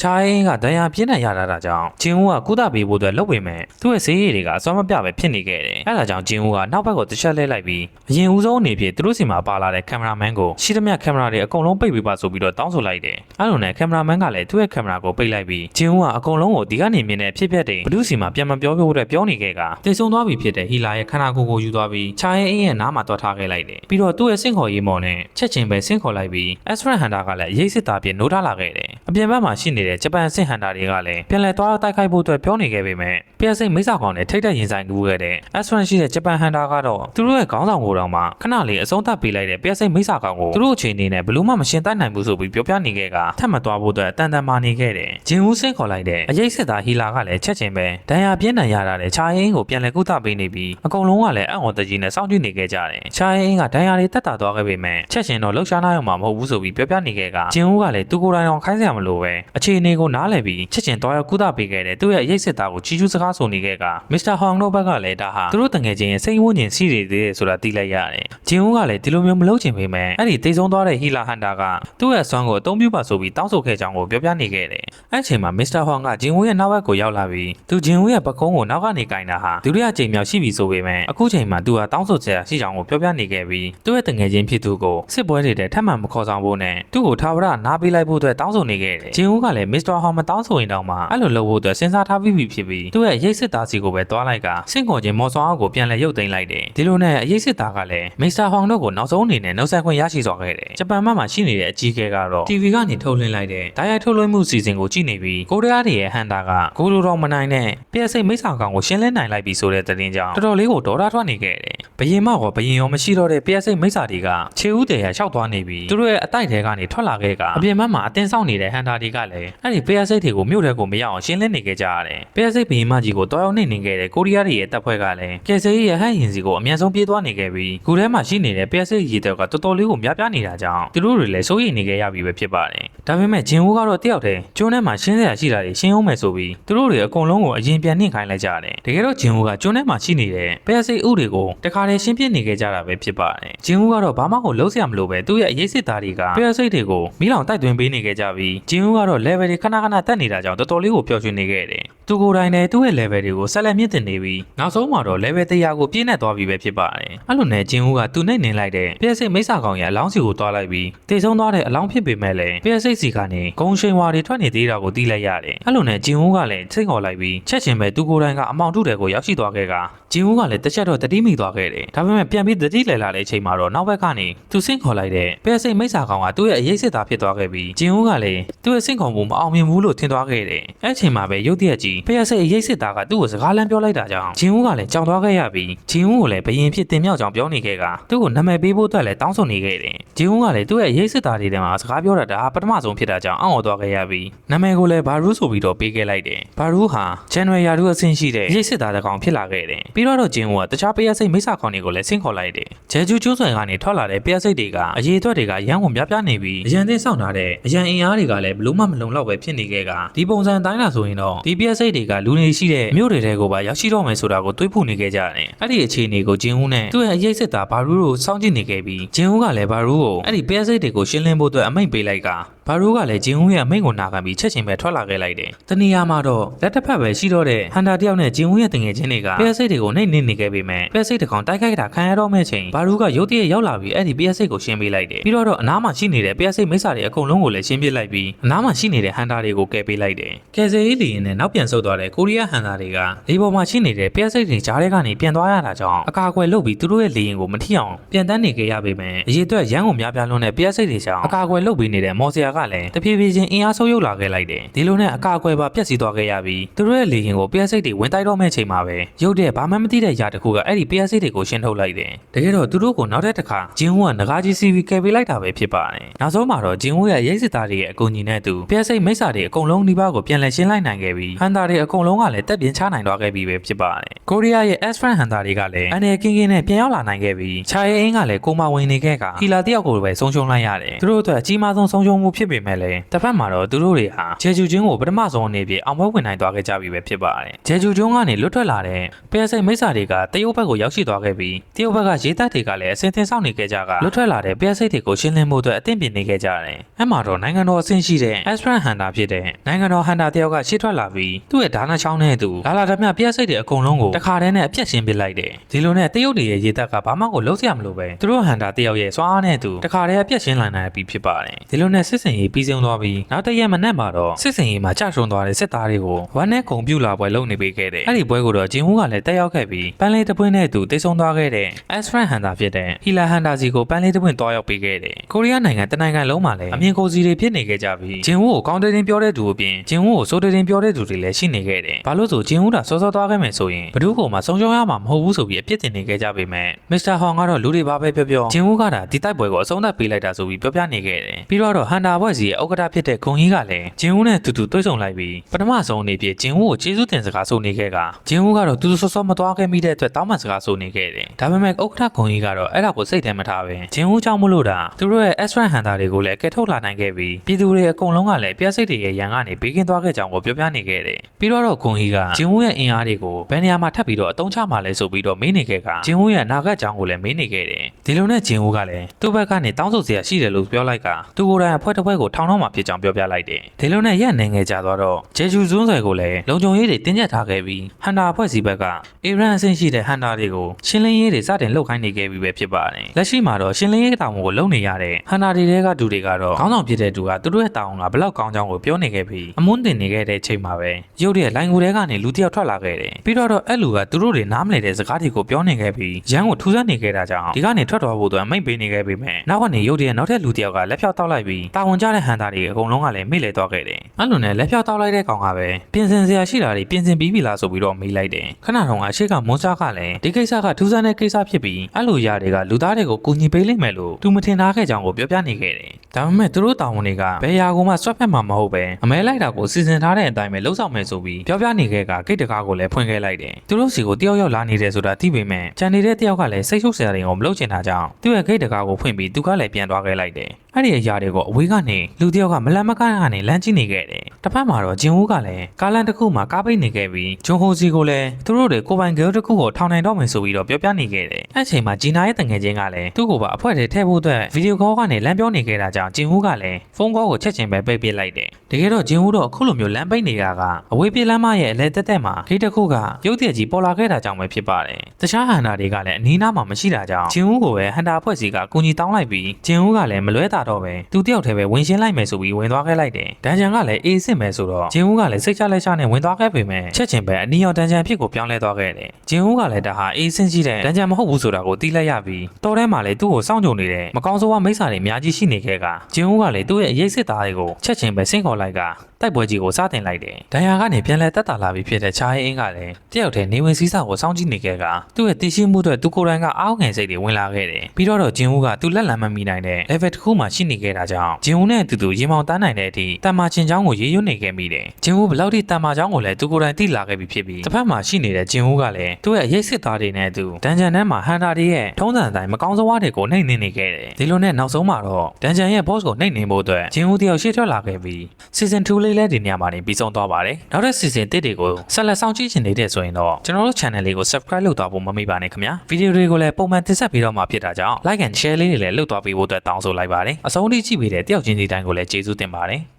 ချာအင်းကဒဏ်ရာပြင်းထန်ရတာတာကြောင့်ဂျင်ဦးကကုသပေးဖို့အတွက်လုပ်ပေမဲ့သူ့ရဲ့ဈေးရည်တွေကအစွမ်းမပြပဲဖြစ်နေခဲ့တယ်။အဲဒါကြောင့်ဂျင်ဦးကနောက်ဘက်ကိုတစ်ချက်လဲလိုက်ပြီးအရင်ဦးဆုံးအနေဖြင့်သူတို့စီမှာပါလာတဲ့ကင်မရာမန်ကိုရှိသမျှကင်မရာတွေအကုန်လုံးပိတ်ပေးပါဆိုပြီးတော့တောင်းဆိုလိုက်တယ်။အဲလိုနဲ့ကင်မရာမန်ကလည်းသူ့ရဲ့ကင်မရာကိုပိတ်လိုက်ပြီးဂျင်ဦးကအကုန်လုံးကိုဒီကနေမြင်တဲ့ဖြစ်ပျက်တွေဘဒုစီမှာပြန်မပြောပြဖို့အတွက်ပြောနေခဲ့ကတိတ်ဆုံးသွားပြီဖြစ်တဲ့ဟီလာရဲ့ခန္ဓာကိုယ်ကိုယူသွားပြီးချာရဲ့အင်းရဲ့နားမှာတွားထားခဲ့လိုက်တယ်။ပြီးတော့သူ့ရဲ့စင့်ခေါ်ရေးမော်နဲ့ချက်ချင်းပဲစင့်ခေါ်လိုက်ပြီး Astron Hunter ကလည်းအရေးစစ်သားပြင်နိုးထားလာခဲ့တယ်။အပြင်ဘက်မှာရှိနေတဲ့ဂျပန်စင့်ဟန်တာတွေကလည်းပြန်လည်သွားတိုက်ခိုက်ဖို့အတွက်ပြောနေခဲ့ပေမဲ့ပြန်စိတ်မိစ္ဆာကောင်နဲ့ထိတ်တဲ့ရင်ဆိုင်ကူခဲ့တဲ့ Astron ရှိတဲ့ဂျပန်ဟန်တာကတော့သူတို့ရဲ့ခေါင်းဆောင်ကိုတော့မှခဏလေးအဆုံးသတ်ပေးလိုက်တဲ့ပြန်စိတ်မိစ္ဆာကောင်ကိုသူတို့အခြေအနေနဲ့ဘလို့မှမရှင်းတတ်နိုင်ဘူးဆိုပြီးပြောပြနေခဲ့ကထပ်မသွားဖို့အတွက်တန်တန်မာနေခဲ့တယ်။ဂျင်ဦးစင့်ခေါ်လိုက်တဲ့အရေးစစ်သားဟီလာကလည်းချက်ချင်းပဲဒဏ်ရာပြင်းထန်ရတာတဲ့ချာရင်ကိုပြန်လည်ကုသပေးနေပြီးအကုန်လုံးကလည်းအံ့ဩတကြီးနဲ့စောင့်ကြည့်နေခဲ့ကြတယ်။ချာရင်ကဒဏ်ရာတွေတက်တာသွားခဲ့ပေမဲ့ချက်ချင်းတော့လှုပ်ရှားနိုင်အောင်မဟုတ်ဘူးဆိုပြီးပြောပြနေခဲ့ကဂျင်ဦးကလည်းသူကိုယ်တိုင်အောင်ခိုင်းစရာမလိုပဲအခြေအနေကိုနားလည်ပြီးချက်ချင်းသွားရောက်ကုသပေးခဲ့တဲ့သူ့ရဲ့အရေးစစ်သားကိုချီးကျူးစကားဆိုနေခဲ့ကမစ္စတာဟောင်တို့ဘက်ကလည်းဒါဟာသူတို့တငယ်ချင်းရဲ့စိတ်ဝန်းကျင်စီးနေသေးတယ်ဆိုတာသိလိုက်ရတယ်။ဂျင်ဦးကလည်းဒီလိုမျိုးမလုပ်ချင်ပေမဲ့အဲ့ဒီတိတ်ဆုံးသွားတဲ့ဟီလာဟန်တာကသူ့ရဲ့အစွမ်းကိုအသုံးပြုပါဆိုပြီးတောင်းဆိုခဲ့ကြောင်းကိုပြောပြနေခဲ့တယ်။အဲ့အချိန်မှာမစ္စတာဟောင်ကဂျင်ဦးရဲ့နောက်ဘက်ကိုရောက်လာပြီးသူဂျင်ဦးရဲ့ပကုံးကိုနောက်ကနေကင်တာဟာဒုတိယကြိမ်မြောက်ရှိပြီဆိုပေမဲ့အခုချိန်မှာသူဟာတောင်းဆိုချက်ရှိကြောင်းကိုပြောပြနေခဲ့ပြီးသူ့ရဲ့တငယ်ချင်းဖြစ်သူကိုစစ်ပွဲတွေတဲ့ထပ်မံမခေါ်ဆောင်ဖို့နဲ့သူ့ကိုထာဝရနားပေးလိုက်ဖို့အတွက်တောင်းဆိုနေခဲ့တယ်။ဂျင်ဦးကလည်းမစ္စတာဟောင်မတောင်းဆိုရင်တောင်မှအဲ့လိုလုပ်ဖို့အတွက်စဉ်းစားထားပြီးပြီဖြစ်ပြီးသူ့ရဲ့ရိတ်စစ်သားစီကိုပဲတွားလိုက်ကစင့်ခေါ်ခြင်းမော်ဆောင်အောင်ကိုပြန်လည်ရုပ်သိမ်းလိုက်တယ်။ဒီလိုနဲ့အရေးစစ်သားကလည်းမစ္စတာဟောင်တို့ကိုနောက်ဆုံးအနေနဲ့နှုတ်ဆက်ခွင့်ရရှိသွားခဲ့တယ်။ဂျပန်မှမှာရှိနေတဲ့အကြီးအကဲကတော့ TV ကနေထုတ်လွှင့်လိုက်တဲ့ဓာတ်ရိုက်ထုတ်လွှင့်မှုစီစဉ်ကိုကြည့်နေပြီးကိုရီးယားတွေရဲ့ဟန်တာကကိုလိုတော်မနိုင်တဲ့ PSA မိတ်ဆောင်ကောင်ကိုရှင်းလင်းနိုင်လိုက်ပြီဆိုတဲ့သတင်းကြောင့်တော်တော်လေးကိုဒေါ်လာထွက်နေခဲ့တယ်။ဘယင်မောက်ရောဘယင်ရောမရှိတော့တဲ့ PSA မိတ်စာတွေကခြေဦးတည်းရလျှောက်သွားနေပြီးသူတို့ရဲ့အတိုက်ထဲကနေထွက်လာခဲ့ကအပြင်ဘက်မှာအတင်းဆောင်နေတဲ့ဟန်တာတွေကလည်းအဲ့ဒီ PSA တွေကိုမြို့ထဲကိုမရောက်အောင်ရှင်းလင်းနေခဲ့ကြရတယ်။ PSA ဘယင်မကြီးကိုတော်ရောက်နေနေခဲ့တဲ့ကိုရီးယားတွေရဲ့တပ်ဖွဲ့ကလည်းကယ်ဆယ်ရေးရဟန်ရင်စီကိုအမြန်ဆုံးပြေးသွားနေခဲ့ပြီးခုထဲမှာရှိနေတဲ့ PSA ရေတောက်ကတော်တော်လေးကိုများပြားနေတာကြောင့်သူတို့တွေလည်းစိုးရိမ်နေခဲ့ရပြီပဲဖြစ်ပါတယ်။ဒါပေမဲ့ဂျင်ဝိုးကတော့တယောက်တည်းကျွန်းထဲမှာရှင်းစရာရှိတာတွေရှင်းအောင်မယ်ဆိုပြီးသူတို့တွေအကုန်လုံးကိုအရင်ပြန်နှင်ခိုင်းလိုက်ကြတယ်။တကယ်တော့ဂျင်ဝိုးကကျွန်းထဲမှာရှိနေတဲ့ PSA ဥတွေကိုတခါတည်းရှင်းပြနေခဲ့ကြတာပဲဖြစ်ပါတယ်။ဂျင်ဝိုးကတော့ဘာမှကိုလုံးစရာမလိုပဲသူ့ရဲ့အရေးစစ်သားတွေက PSA တွေကိုမိလောင်တိုက်သွင်းပေးနေခဲ့ကြပြီးဂျင်ဝိုးကတော့ level တွေခဏခဏတက်နေတာကြောင့်တော်တော်လေးကိုပျော်ရွှင်နေခဲ့တယ်။သူကိုယ်တိုင်လည်းသူ့ရဲ့ level တွေကိုဆက်လက်မြင့်တင်နေပြီးနောက်ဆုံးမှာတော့ level 100ကိုပြည့်နဲ့သွားပြီပဲဖြစ်ပါတယ်။အဲ့လိုနဲ့ဂျင်ဦးကသူနဲ့နင်းလိုက်တဲ့ PSA မိတ်ဆာကောင်ရဲ့အလောင်းစီကိုတွားလိုက်ပြီးတေဆုံးသွားတဲ့အလောင်းဖြစ်ပေမဲ့လည်း PSA စီကနေဂုံရှိန်ဝါတွေထွက်နေသေးတာကိုသိလိုက်ရတယ်။အဲ့လိုနဲ့ဂျင်ဦးကလည်းစိတ်ခေါ်လိုက်ပြီးချက်ချင်းပဲသူကိုယ်တိုင်ကအမောင်ထုတဲ့ကိုရောက်ရှိသွားခဲ့ကဂျင်ဦးကလည်းတစ်ချက်တော့တတိမိသွားခဲ့တယ်။ဒါပေမဲ့ပြန်ပြီးတတိလဲလာတဲ့အချိန်မှာတော့နောက်ဘက်ကနေသူဆင့်ခေါ်လိုက်တဲ့ PSA မိတ်ဆာကောင်ကသူ့ရဲ့အရေးစစ်သားဖြစ်သွားခဲ့ပြီးဂျင်ဦးကလည်းသူ့ရဲ့ဆင့်ခေါ်မှုမအောင်မြင်ဘူးလို့ထင်သွားခဲ့တယ်။အဲ့အချိန်မှာပဲရုတ်တရက်ကြီး PSA အရေးစစ်သားကသူ့ကိုစကားလမ်းပြောလိုက်တာကြောင့်ဂျင်ဦးကလည်းကြောင်သွားခဲ့ရပြီးဂျင်ဦးကိုလည်းဘယင်ဖြစ်တင်မြောက်ကြောင်ပြောနေခဲ့ကသူ့ကိုနာမည်ပေးဖို့အတွက်လည်းတောင်းဆိုနေခဲ့တယ်ဂျင်ဦးကလည်းသူ့ရဲ့အရေးစစ်သားတွေထဲမှာစကားပြောတာဒါပထမဆုံးဖြစ်တာကြောင့်အောင့်အော်သွားခဲ့ရပြီးနာမည်ကိုလည်းဘာရူးဆိုပြီးတော့ပေးခဲ့လိုက်တယ်ဘာရူးဟာဂျန်နဝါရီယာရူးအဆင့်ရှိတဲ့အရေးစစ်သားတစ်ကောင်ဖြစ်လာခဲ့တယ်ပြီးတော့ဂျင်ဦးကတခြားပယစိတ်မိစ္ဆာခေါင်တွေကိုလည်းဆင့်ခေါ်လိုက်တယ်ဂျဲဂျူးကျိုးဆွဲကနေထွက်လာတဲ့ပယစိတ်တွေကအရေးအတွက်တွေကရန်ကုန်များပြားနေပြီးအရန်သိစောင့်ထားတဲ့အရန်အင်အားတွေကလည်းဘလို့မှမလုံလောက်ပဲဖြစ်နေခဲ့ကဒီပုံစံတိုင်းလာဆိုရင်တော့ဒီပယစိတ်တွေကလူနေရှိတဲ့မြို့တွေထဲကိုပါရောက်ရှိတော့မယ်ဆိုတာကိုတွေးဖို့နေခဲ့ကြတယ်အဲ့ဒီအခြေအနေကိုဂျင်ဦးနဲ့သူ့ရဲ့အရေးစစ်သားဘာရူးကိုစောင့်ကြည့်နေခဲ့ပြီးဂျင်ဦးကလည်းဘာရူးကိုအဲ့ဒီပယစိတ်တွေကိုရှင်းလင်းဖို့အတွက်အမိန့်ပေးလိုက်က ဘာရူးကလည်းဂျင်ဦးရဲ့အမိန့်ကိုနာခံပြီးချက်ချင်းပဲထွက်လာခဲ့လိုက်တယ်တနေရာမှာတော့လက်တစ်ဖက်ပဲရှိတော့တဲ့ဟန်တာတယောက်နဲ့ဂျင်ဦးရဲ့တငယ်ချင်းတွေကပယစိတ်တွေကိုနှိမ့်နှိမ့်နေခဲ့ပေမဲ့ပယစိတ်တစ်ကောင်တိုက်ခိုက်တာခံရတော့မဲ့ချိန်ဘာရူးကရုတ်တရက်ရောက်လာပြီးအဲ့ဒီပယစိတ်ကိုရှင်းပေးလိုက်တယ်ပြီးတော့တော့အနားမှာရှိနေတဲ့ပယစိတ်မိစ္ဆာတွေအကုန်လုံးကိုလည်းရှင်းပြလိုက်ပြီးအနားမှာရှိနေတဲ့ဟန်တာတွေကိုကယ်ပေးလိုက်တယ်ကယ်ဆယ်ရေးလီရင်နဲ့နောက်ပြန်ဆုတ်သွားတဲ့ကိုရီးယားဟန်တာတွေကလေပေါ်မှာရှိနေတဲ့ပယစိတ်တွေကြားထဲကနေပြန်သွားရတာကြောင့်အကာအကွယ်လုပ်ပြီးသူတို့ရဲ့လေရင်ကိုမထိအောင်ပြန်တန်းနေခဲ့ရပေမဲ့အရေးအတွက်ရန်ကုန်များပြားလွန်းတဲ့ပယစိတ်တွေကြောင့်အကာအကွယ်လုပ်ပြီးနေတဲ့မော်ဆီယာကလည်းတဖြည်းဖြည်းချင်းအင်အားဆုပ်ယုပ်လာခဲ့လိုက်တယ်ဒီလိုနဲ့အကာအကွယ်ပါပြက်စီးသွားခဲ့ရပြီးသူတို့ရဲ့လေရင်ကိုပယစိတ်တွေဝင်တိုက်တော့မဲ့ချိန်မှာပဲရုတ်တဲ့ဘာမှမသိတဲ့ຢာတစ်ခုကအဲ့ဒီပယစိတ်တွေကိုရှင်းထုတ်လိုက်တယ်တကယ်တော့သူတို့ကိုနောက်တဲ့တစ်ခါဂျင်းဝကငကားကြီးစီဗီကယ်ပေးလိုက်တာပဲဖြစ်ပါတယ်နောက်ဆုံးမှာတော့ဂျင်းဝရဲ့ရိတ်စစ်သားတွေရဲ့အကူအညီနဲ့သူပယစိတ်မိစ္ဆာတွေအကုန်လုံးဒီပါကိုပြန်လည်ရှင်းလိုက်နိုင်ခဲ့ပြီးဟန်တာတွေအကုန်လုံးကလည်းတက်ပြင်းချနိုင်သွားခဲ့ပြီပဲဖြစ်ပါတယ်ကိုရီးယားရဲ့ S friend ဟန်တာတွေကလည်းအနေကင်းကင်းနဲ့ပြန်ရောက်လာနိုင်ခဲ့ပြီးချာရဲအင်းကလည်းကိုမဝင်နေခဲ့ကဟီလာတယောက်ကိုပဲဆုံးရှုံးလိုက်ရတယ်သူတို့အတွက်အကြီးမားဆုံးဆုံးရှုံးမှုဖြစ်ဖြစ်ပေမဲ့လည်းတစ်ဖက်မှာတော့သူတို့တွေဟာဂျေဂျူကျွန်းကိုပထမဆုံးအနေဖြင့်အောင်ပွဲဝင်နိုင်သွားခဲ့ကြပြီပဲဖြစ်ပါတယ်ဂျေဂျူကျွန်းကနေလွတ်ထွက်လာတဲ့ပယ်စိတ်မိစ္ဆာတွေကတရုတ်ဘက်ကိုရောက်ရှိသွားခဲ့ပြီးတရုတ်ဘက်ကရေးတပ်တွေကလည်းအစင်သင်ဆောင်နေခဲ့ကြကလွတ်ထွက်လာတဲ့ပယ်စိတ်တွေကိုရှင်းလင်းဖို့အတွက်အသင့်ပြင်နေခဲ့ကြတယ်။အဲ့မှာတော့နိုင်ငံတော်အဆင့်ရှိတဲ့ Astran Hunter ဖြစ်တဲ့နိုင်ငံတော် Hunter တယောက်ကရှေ့ထွက်လာပြီးသူ့ရဲ့ဓာနာချောင်းနဲ့အတူလာလာဓမြပယ်စိတ်တွေအကုန်လုံးကိုတခါတည်းနဲ့အပြတ်ရှင်းပစ်လိုက်တယ်။ဒီလိုနဲ့တရုတ်တွေရဲ့ရေးတပ်ကဘာမှကိုလုံးစရာမလိုပဲသူတို့ Hunter တယောက်ရဲ့စွာအားနဲ့အတူတခါတည်းအပြတ်ရှင်းလာနိုင်ပြီဖြစ်ပါတယ်။ဒီလိုနဲ့စစ်စင်ရေးပြီးဆုံးသွားပြီးနောက်တစ်ရက်မနက်မှာတော့စစ်စင်ရေးမှာကြာရှုံးသွားတဲ့စစ်သားတွေကိုဝမ်းနဲ့ဂုံပြူလာပွဲလုပ်နေပေးခဲ့တယ်။အဲ့ဒီပွဲကိုတော့ဂျင်ဟူးကလည်းတက်ရောက်ခဲ့ပြီးပန်းလေးတစ်ပွင့်နဲ့အတူတိတ်ဆုံးသွားခဲ့တဲ့ Astran Hunter ဖြစ်တဲ့ Hila Hunter စီကိုပန်းလေးတစ်ပွင့်တွားရောက်ပေးခဲ့တယ်။ကိုရီးယားနိုင်ငံတနိုင်ငံလုံးမှာလည်းအမြင်ကိုစီတွေဖြစ်နေခဲ့ကြပြီးဂျင်ဟူးကိုကောင်းတယ်တင်ပြောတဲ့သူအပြင်ဂျင်ဟူးကိုဆိုတယ်တင်ပြောတဲ့သူတွေလည်းရှိနေခဲ့တယ်။ဘာလို့ဆိုဂျင်ဟူးကစောစောသွားခဲ့မယ်ဆိုရင်ဘယ်သူ့ကိုမှဆုံးရှုံးရမှာမဟုတ်ဘူးဆိုပြီးအပြစ်တင်နေခဲ့ကြပေမဲ့မစ္စတာဟောင်ကတော့လူတွေပါပဲပြောပြောဂျင်ဟူးကဒါဒီတိုက်ပွဲကိုအဆုံးသတ်ပေးလိုက်တာဆိုပြီးပြောပြနေခဲ့တယ်။ပြီးတော့ဟန်တာဘွဲ့စီရဲ့ဥက္ကဋ္ဌဖြစ်တဲ့ဂုံကြီးကလည်းဂျင်ဟူးနဲ့တူတူတွေ့ဆုံလိုက်ပြီးပထမဆုံးအနေဖြင့်ဂျင်ဟူးကိုကျေးဇူးတင်စကားဆိုနေခဲ့ကဂျင်ဟူးကတော့တူတူဆော့ဆော့မသွားခဲ့မိတဲ့အတွက်တောင်းပန်စကားဆိုနေခဲ့တယ်။ဒါပေမဲ့ဥက္ကဋ္ဌဂုံကြီးကတော့အဲ့ဒါကိုစိတ်ထဲမထားပဲဂျင်ဟူးကြောင့်မလို့တာသူတို့ရဲ့ extra hunter တွေကိုလည်းကဲထုတ်လာနိုင်ခဲ့ပြီးပြည်သူတွေအကုန်လုံးကလည်းပြည့်စိတ်တွေရဲ့ရန်ကနေဘေးကင်းသွားခဲ့ကြောင်းကိုပြောပြနေခဲ့တယ်။ပြီးတော့တော့ဂုံကြီးကဂျင်ဟူးရဲ့အင်အားတွေကိုဘယ်နေရာမှာထပ်ပြီးတော့အတုံးချမှလဲဆိုပြီးတော့မေးနေခဲ့ကဂျင်ဟူးရဲ့အနာဂတ်ကြောင်းကိုလည်းမေးနေခဲ့တယ်။ဒီလိုနဲ့ဂျင်ဟူးကလည်းသူ့ဘက်ကနေတောင်းဆိုစရာရှိတယ်လို့ပြောလိုက်ကသူကိုယ်တိုင်အဖွဲ့တစ်ဖွဲ့ကိုထောင်တော့မှဖြစ်ကြောင်းပြောပြလိုက်တယ်။ဒီလိုနဲ့ရက်နေငယ်ကြသွားတော့ဂျေဂျူဇွန်းဆွယ်ကိုလည်းလုံခြုံရေးတွေတင်းကျပ်ထားခဲ့ပြီးဟန်တာအဖွဲ့စီဘက်ကအီရန်အဆင့်ရှိတဲ့ဟန်တာတွေကိုရှင်းလင်းရေးတွေစတင်လှုပ်ခိုင်းနေခဲ့ပြီးပဲဖြစ်ပါတယ်။လက်ရှိမှာတော့ရှင်းလင်းရေးတောင်ကိုလုပ်နေရတဲ့ဟန်တာတွေတဲကဒူတွေကတော့ခေါင်းဆောင်ဖြစ်တဲ့သူကသူတို့ရဲ့တောင်ကဘလောက်ကောင်းကြောင်းကိုပြောနေခဲ့ပြီးအမွန်းတင်နေခဲ့တဲ့ချိန်မှာပဲရုတ်တရက်လိုင်ကိုတဲကနေလူတစ်ယောက်ထွက်လာခဲ့တယ်။ပြီးတော့တော့အဲ့လူကသူတို့တွေနားမလည်တဲ့စကားတွေကိုပြောနေခဲ့ပြီးရန်ကိုထူးဆန်းနေခဲ့တာကြောင့်ဒီကနေထွက်သွားဖို့အတွက်မိတ်ပေးနေခဲ့ပေမဲ့နောက်ကနေရုတ်တရက်နောက်ထပ်လူတစ်ယောက်ကလက်ဖြောက်တောက်လိုက်ပြီးတာဝန်ကျတဲ့ဟန်တာတွေအကုန်လုံးကလည်းမိလေသွားခဲ့တယ်။အဲ့လိုနဲ့လက်ဖြောက်တောက်လိုက်တဲ့ကောင်ကပဲပြင်ဆင်စရာရှိတာတွေပြင်ဆင်ပြီးပြီလားဆိုပြီးတော့မေးလိုက်တယ်။ခဏတုန်းကအရှိကမွန်စာကလည်းဒီကိစ္စကထူးဆန်းတဲ့ကိစ္စဖြစ်ပြီးအဲ့လိုຢာတွေကလူသားတွေကိုကူညီပေးလိမ့်မယ်လို့သူမထင်ထားခဲ့ကြောင်းကိုပြောပြနေခဲ့တယ်။ဒါပေမဲ့သူတို့တာဝန်တွေကဘယ်ရာကိုမှဆွတ်ဖက်မှာမဟုတ်ပဲအမဲလိုက်တာကိုစီစဉ်ထားတဲ့အတိုင်းပဲလှုပ်ဆောင်မယ်ဆိုပြီးပြောပြနေခဲ့ကဂိတ်တကားကိုလည်းဖွင့်ခဲ့လိုက်တယ်။သူတို့စီကိုတယောက်ယောက်လာနေတယ်ဆိုတာသိပေမဲ့ကြံနေတဲ့တယောက်ကလည်းစိတ်ရှုပ်စရာတွေကိုမလုပ်ချင်တာကြောင့်သူ့ရဲ့ဂိတ်တကားကိုဖွင့်ပြီးသူကလည်းပြန်သွားခဲ့လိုက်တယ်။ အဲ့ဒီအရာတွေကိုအဝေးကနေလူတယောက်ကမလန်မကန့်ကနေလမ်းကြည့်နေခဲ့တယ်။တစ်ဖက်မှာတော့ဂျင်ဝူးကလည်းကားလန်တစ်ခုမှာကားပိတ်နေခဲ့ပြီးဂျွန်ဟိုစီကိုလည်းသူတို့တွေကိုပိုင်ဂဲတစ်ခုကိုထောင်နိုင်တော့မယ်ဆိုပြီးတော့ပြောပြနေခဲ့တယ်။အဲ့အချိန်မှာဂျီနာရဲ့တငယ်ချင်းကလည်းသူ့ကိုပါအဖွဲ့ထဲထည့်ဖို့အတွက်ဗီဒီယိုကောကနေလမ်းပြောနေခဲ့တာကြောင့်ဂျင်ဝူးကလည်းဖုန်းကောကိုချက်ချင်းပဲပိတ်ပစ်လိုက်တယ်။တကယ်တော့ဂျင်ဝူးတော့အခုလိုမျိုးလမ်းပိတ်နေတာကအဝေးပြေးလမ်းမရဲ့အလဲတက်တက်မှာဂိတ်တစ်ခုကရုတ်တရက်ကြီးပေါ်လာခဲ့တာကြောင့်ပဲဖြစ်ပါတယ်။တခြားဟန်တာတွေကလည်းအနီးနားမှာမရှိတာကြောင့်ဂျင်ဝူးကိုပဲဟန်တာအဖွဲ့စီကအကူအညီတောင်းလိုက်ပြီးဂျင်ဝူးကလည်းမလွဲတာတော့ပဲသူတယောက်တည်းပဲဝင်ရှင်းလိုက်မယ်ဆိုပြီးဝင်သွားခဲ့လိုက်တယ်။ဒန်ဂျန်ကလည်းအေးစစ်မယ်ဆိုတော့ဂျင်ဝူးကလည်းစိတ်ချလက်ချနဲ့ဝင်သွားခဲ့ပေမဲ့ချက်ချင်းပဲအနီရောင်ဒန်ဂျန်ဖြစ်ကိုပြောင်းလဲသွားခဲ့တယ်။ဂျင်ဝူးကလည်းဒါဟာအေးစင်းရှိတဲ့ဒန်ဂျန်မဟုတ်ဘူးဆိုတာကိုသိလိုက်ရပြီးတော်ထဲမှာလည်းသူ့ကိုစောင့်ကြုံနေတဲ့မကောင်းဆိုးဝါမိစ္ဆာတွေအများကြီးရှိနေခဲ့ကဂျင်ဝူးကလည်းသူ့ရဲ့အရေးစစ်သားတွေကိုချက်ချင်းပဲဆင့်ခေါ်လိုက်ကတိုက်ပွဲကြီးကိုစတင်လိုက်တယ်။ဒန်ယာကနေပြန်လဲတက်တာလာပြီးဖြစ်တဲ့ချားရင်အင်းကလည်းတယောက်တည်းနေဝင်စည်းစာကိုစောင့်ကြည့်နေခဲ့ကသူ့ရဲ့တည်ရှိမှုအတွက်သူကိုယ်တိုင်ကအောက်ငယ်စိတ်တွေဝင်လာခဲ့တယ်။ပြီးတော့တော့ဂျင်ဝူးကသူ့လက်လံမမီနိုင်တဲ့ level တစ်ခုမှရှိနေခဲ့တာကြောင့်ဂျင်ဝူးနဲ့အတူတူရေမောင်တန်းနိုင်တဲ့အထိတမ္မာချင်းချောင်းကိုရေရွတ်နေခဲ့မိတယ်။ဂျင်ဝူးဘယ်လောက်ထိတမ္မာချောင်းကိုလည်းသူကိုယ်တိုင်သိလာခဲ့ပြီဖြစ်ပြီးတစ်ဖက်မှာရှိနေတဲ့ဂျင်ဝူးကလည်းသူ့ရဲ့အရေးစစ်သားတွေနဲ့အတူဒန်ဂျန်ထဲမှာဟန်တာတွေရဲ့ထုံးစံအတိုင်းမကောင်းစဝါးတွေကိုနှိမ့်နေနေခဲ့တယ်။ဒီလိုနဲ့နောက်ဆုံးမှာတော့ဒန်ဂျန်ရဲ့ boss ကိုနှိမ့်နေဖို့အတွက်ဂျင်ဝူးတယောက်ရှေ့ထွက်လာခဲ့ပြီး season 2လေးလည်းဒီနေရာမှာနေပြီးဆုံးသွားပါတယ်။နောက်တဲ့ season 1တွေကိုဆက်လက်ဆောင်ကြည့်ချင်နေတဲ့ဆိုရင်တော့ကျွန်တော်တို့ channel လေးကို subscribe လုပ်သွားဖို့မမေ့ပါနဲ့ခင်ဗျာ။ဗီဒီယိုတွေကိုလည်းပုံမှန်တင်ဆက်ပေးတော့မှာဖြစ်တာကြောင့် like and share လေးတွေလည်းလုပ်သွားပေးဖို့အတွက်တောင်းဆိုလိုက်ပါတယ်။အဆုံးထိကြည့်ပေးတဲ့တယောက်ချင်းစီတိုင်းကိုလည်းကျေးဇူးတင်ပါတယ်။